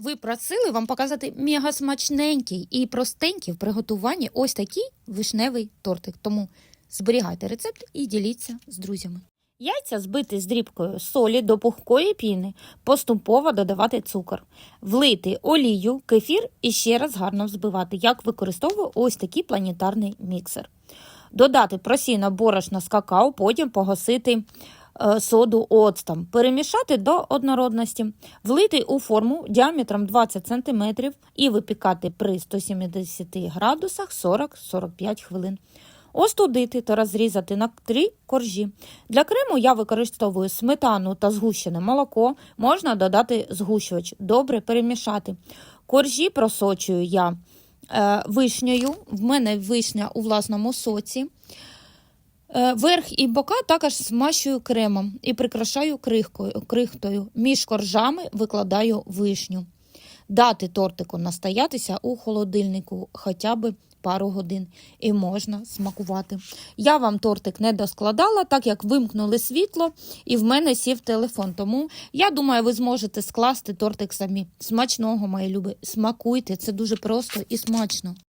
Ви просили вам показати мега смачненький і простенький в приготуванні ось такий вишневий тортик. Тому зберігайте рецепт і діліться з друзями. Яйця збити з дрібкою солі до пухкої піни, поступово додавати цукор, влити олію, кефір і ще раз гарно взбивати, як використовую ось такий планетарний міксер. Додати просійне борошно з какао, потім погасити соду оцтом, перемішати до однородності, влити у форму діаметром 20 см і випікати при 170 градусах 40-45 хвилин. Остудити та розрізати на три коржі. Для крему я використовую сметану та згущене молоко, можна додати згущувач, добре перемішати. Коржі просочую я е, вишнею, в мене вишня у власному соці. Е, Верх і бока також змащую кремом і прикрашаю крихкою, крихтою. Між коржами викладаю вишню. Дати тортику настоятися у холодильнику хоча б пару годин і можна смакувати. Я вам тортик не доскладала, так як вимкнули світло і в мене сів телефон. Тому я думаю, ви зможете скласти тортик самі. Смачного, мої люби. Смакуйте, це дуже просто і смачно.